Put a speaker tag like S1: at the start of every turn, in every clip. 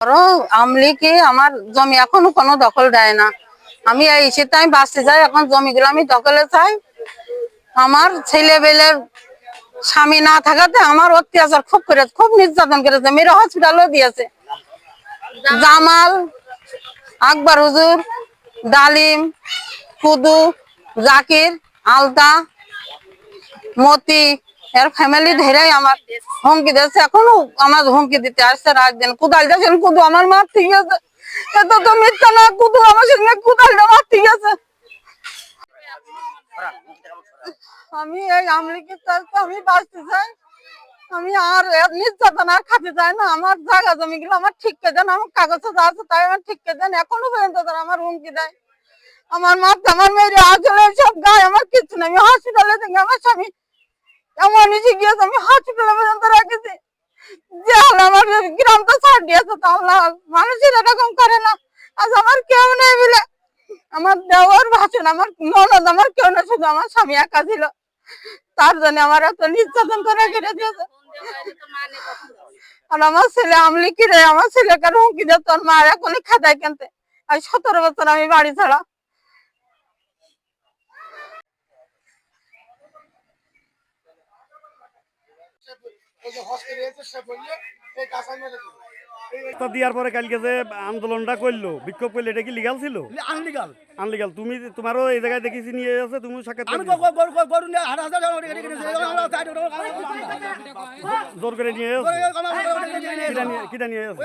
S1: ধরো আমলিকে আমার জমি এখনও কোনো দখল দেয় না। আমি এই শীতে আমি বাঁচতে চাই এখন জমিগুলো আমি দখলে চাই। আমার ছেলে বেলের স্বামী না থাকাতে আমার অত্যাচার খুব করে খুব নির্যাতন করেছে। মেয়েরা হসপিটালও দিয়েছে। জামাল, আকবর হুজুর, ডালিম, কুদু, জাকির, আলতা, মতি এর ফ্যামিলি ধরেই আমার হুমকি দিচ্ছে এখনও আমার হুমকি দিতে আসছে রাত দিন কুদাল যাচ্ছেন কুদু আমার মা ঠিক আছে। এত তো মিথ্যা না কুদু আমার সঙ্গে কুদালটা মার ঠিক আছে। আমি এই আমলিকে চাইতে আমি বাঁচতে চাই। আমি আর নির্যাতন আর খাতে চাই না। আমার জায়গা জমি গুলো আমার ঠিক কে দেন, আমার কাগজ আছে তাই আমার ঠিক কে দেন। এখনও পর্যন্ত তারা আমার হুমকি দেয়। আমার মা আমার মেয়ের আসলে সব গায়ে, আমার কিছু নেই। আমি হসপিটালে থেকে, আমার স্বামী গিয়েছে আমি পর্যন্ত যে আমার ছাড় দিয়েছে মানুষের এরকম করে না। আজ আমার কেউ নেই আমার দেওয়ার ভাষণ, আমার আমার কেউ না শুধু আমার স্বামী একা তার জন্য আমার এত করে দিয়েছে। আর আমার ছেলে আমার ছেলেকে মা এখনই কিনতে। আর সতেরো বছর আমি বাড়ি ছাড়া
S2: দেওয়ার পরে কালকে যে আন্দোলনটা করল বিক্ষোভ করল এটা কি লিগাল ছিল?
S3: আনলিগাল
S2: আনলিগাল তুমি তোমারও এই জায়গায় দেখেছি নিয়ে আছে তুমি সাক্ষাৎ জোর করে নিয়ে কিটা
S3: আসতে হবে।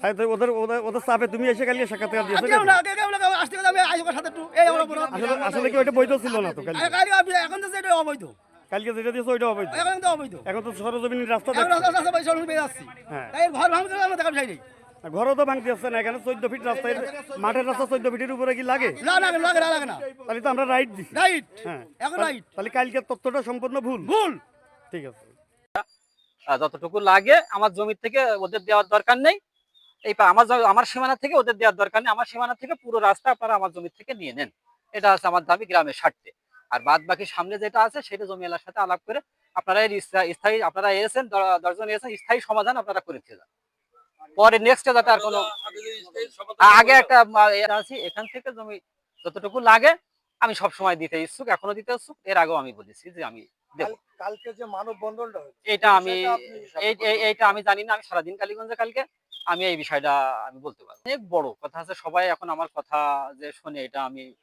S2: তাই তো ওদের ওদের চাপে তুমি এসে কালকে সাক্ষাৎকার দিয়েছ
S3: কেউ না কেউ কেউ না কেউ আসতে গেলে আমি আইসোর সাথে একটু এই আমার বড়
S2: আসলে আসলে কি ওইটা বৈধ ছিল না তো কালকে।
S3: কালকে আমি এখন তো সেটা অবৈধ।
S2: কালকে যেটা দিয়েছ ওইটা অবৈধ।
S3: এখন তো অবৈধ।
S2: এখন তো সরজমিন রাস্তা
S3: এখন
S2: দেখছ।
S3: রাস্তা রাস্তা পয়সা বেয়ে যাচ্ছি
S2: হ্যাঁ।
S3: তাই ঘর ভাঙতে গেলে আমার দেখা যায় নেই।
S2: ঘরও তো ভাঙতে আসছে না এখানে চোদ্দ ফিট রাস্তায় মাঠের রাস্তা চোদ্দ ফিটের উপরে কি লাগে?
S3: না না লাগে না লাগে না।
S2: তাহলে তো আমরা রাইট দিছি।
S3: রাইট
S2: হ্যাঁ।
S3: এখন রাইট
S2: তাহলে কালকে তথ্যটা সম্পূর্ণ ভুল।
S3: ভুল।
S2: ঠিক আছে।
S4: আহ, যতটুকু লাগে আমার জমি থেকে ওদের দেওয়ার দরকার নেই। এই আমার আমার সীমানা থেকে ওদের দেওয়ার দরকার নেই। আমার সীমানা থেকে পুরো রাস্তা আপনারা আমার জমি থেকে নিয়ে নেন। এটা হচ্ছে আমার দাবি গ্রামের স্বার্থে আর বাদ বাকি সামনে যেটা আছে সেটা জমি এলার সাথে আলাপ করে আপনারা এর স্থায়ী- আপনারা এসেছেন দশজন এসেছেন স্থায়ী সমাধান আপনারা করে দিয়ে যান পরে নেক্সটে যাতে আর কোনো আগে একটা আছি এখান থেকে জমি যতটুকু লাগে আমি সব সময় দিতে ইচ্ছুক এখনও দিতে ইচ্ছুক এর আগেও আমি বলেছি যে আমি
S5: কালকে যে মানব বন্ধনটা
S4: এটা আমি এইটা আমি জানি না আমি সারাদিন কালীগঞ্জে কালকে আমি এই বিষয়টা আমি বলতে পারব। অনেক বড় কথা আছে সবাই এখন আমার কথা যে শুনে এটা আমি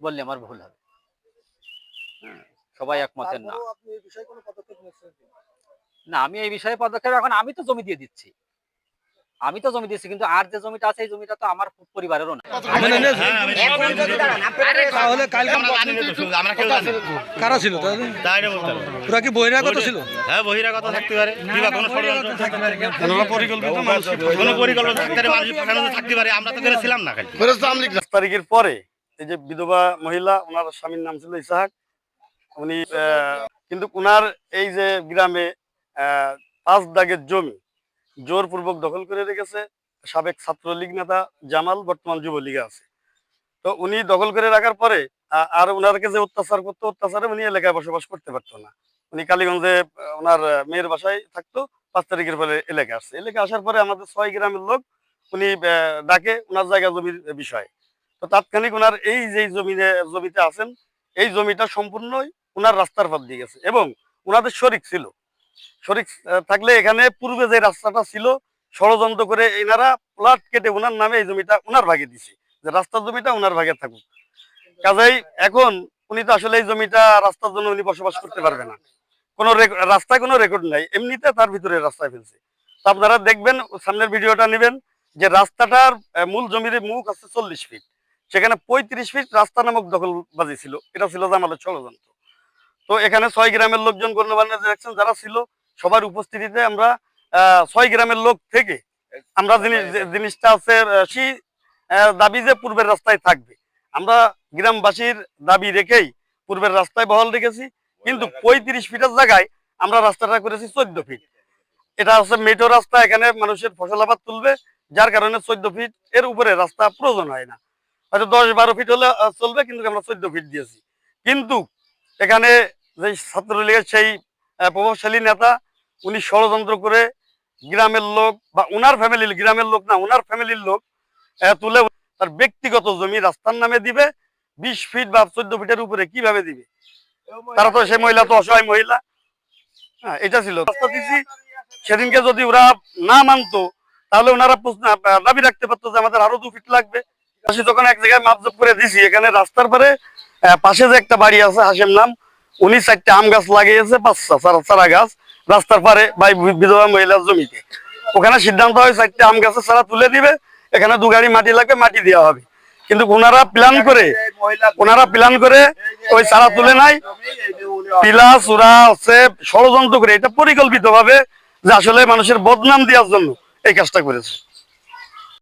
S4: বললে আমার ভুল হবে। হ্যাঁ, সবাই একমতের না। না আমি এই বিষয়ে পদক্ষেপ এখন আমি তো জমি দিয়ে দিচ্ছি। আমি তো জমি দিচ্ছি কিন্তু আর যে জমিটা আছে এই জমিটা তো আমার পরিবারেরও না।
S6: কারা ছিল তাহলে? কি বহিরাগত ছিল?
S7: হ্যাঁ বহিরাগত থাকতে পারে। কিংবা কোনো ষড়যন্ত্র থাকতে পারে।
S2: ওনারা পরিকল্পিত
S7: কোনো পরিকল্পনা থাকতে পারে মানুষ পাঠানো থাকতে পারে আমরা তো ছিলাম না খালি?
S2: দশ তারিখের পরে এই যে বিধবা মহিলা ওনার স্বামীর নাম ছিল ইসাহাক। উনি আহ, কিন্তু ওনার এই যে গ্রামে আহ, পাঁচ দাগের জমি জোরপূর্বক দখল করে রেখেছে সাবেক ছাত্রলীগ নেতা জামাল, বর্তমান যুবলীগে আছে। তো উনি দখল করে রাখার পরে আর ওনারকে যে অত্যাচার করতো, অত্যাচারে উনি এলাকায় বসবাস করতে পারতো না। উনি কালীগঞ্জে ওনার মেয়ের বাসায় থাকতো, পাঁচ তারিখের পরে এলাকায় আসছে। এলাকা আসার পরে আমাদের ছয় গ্রামের লোক উনি ডাকে ওনার জায়গা জমির বিষয়। তো তাৎক্ষণিক ওনার এই যে জমিতে জমিতে আছেন, এই জমিটা সম্পূর্ণই ওনার রাস্তার পথ দিয়ে গেছে এবং ওনাদের শরিক ছিল। শরিক থাকলে এখানে পূর্বে যে রাস্তাটা ছিল, ষড়যন্ত্র করে এনারা প্লট কেটে ওনার নামে এই জমিটা ওনার ভাগে দিছে। যে রাস্তার জমিটা ওনার ভাগে থাকুক। কাজেই এখন উনি তো আসলে এই জমিটা রাস্তার জন্য উনি বসবাস করতে পারবে না। কোনো রাস্তায় কোনো রেকর্ড নাই। এমনিতে তার ভিতরে রাস্তায় ফেলছে। তো আপনারা দেখবেন, সামনের ভিডিওটা নেবেন, যে রাস্তাটার মূল জমির মুখ আছে চল্লিশ ফিট। সেখানে পঁয়ত্রিশ ফিট রাস্তা নামক দখল দখলবাজি ছিল। এটা ছিল জামালের ষড়যন্ত্র। তো এখানে ছয় গ্রামের লোকজন গণ্যমান্য দেখছেন, যারা ছিল সবার উপস্থিতিতে আমরা ছয় গ্রামের লোক থেকে আমরা জিনিস- জিনিসটা আছে সেই দাবি যে পূর্বের রাস্তায় থাকবে। আমরা গ্রামবাসীর দাবি রেখেই পূর্বের রাস্তায় বহাল রেখেছি। কিন্তু পঁয়ত্রিশ ফিটের জায়গায় আমরা রাস্তাটা করেছি চোদ্দ ফিট। এটা হচ্ছে মেটো রাস্তা এখানে মানুষের ফসল আবাদ তুলবে যার কারণে চোদ্দ ফিট এর উপরে রাস্তা প্রয়োজন হয় না। হয়তো দশ বারো ফিট হলে চলবে কিন্তু আমরা চোদ্দ ফিট দিয়েছি। কিন্তু এখানে যে ছাত্রলীগের সেই প্রভাবশালী নেতা উনি ষড়যন্ত্র করে গ্রামের লোক বা উনার ফ্যামিলির গ্রামের লোক না, উনার ফ্যামিলির লোক তুলে তার ব্যক্তিগত জমি রাস্তার নামে দিবে, বিশ ফিট বা চোদ্দ ফিটের উপরে কীভাবে দিবে? তারা তো সেই মহিলা তো অসহায় মহিলা। হ্যাঁ এটা ছিল। রাস্তা দিছি। সেদিনকে যদি ওরা না মানতো, তাহলে ওনারা প্রশ্ন, দাবি রাখতে পারতো যে আমাদের আরও দু ফিট লাগবে। পাশে যখন এক জায়গায় মাপজপ করে দিছি, এখানে রাস্তার পরে পাশে যে একটা বাড়ি আছে, হাসেম নাম, উনি চারটে আম গাছ লাগিয়েছে, পাঁচটা চারা গাছ রাস্তার পারে বা বিধবা মহিলার জমিতে। ওখানে সিদ্ধান্ত হয়, চারটে আম গাছের সারা তুলে দিবে, এখানে দু গাড়ি মাটি লাগবে মাটি দেওয়া হবে। কিন্তু ওনারা প্ল্যান করে, ওনারা প্ল্যান করে ওই সারা তুলে নাই। পিলা, চূড়া আছে ষড়যন্ত্র করে এটা পরিকল্পিত ভাবে যে আসলে মানুষের বদনাম দেওয়ার জন্য এই কাজটা করেছে।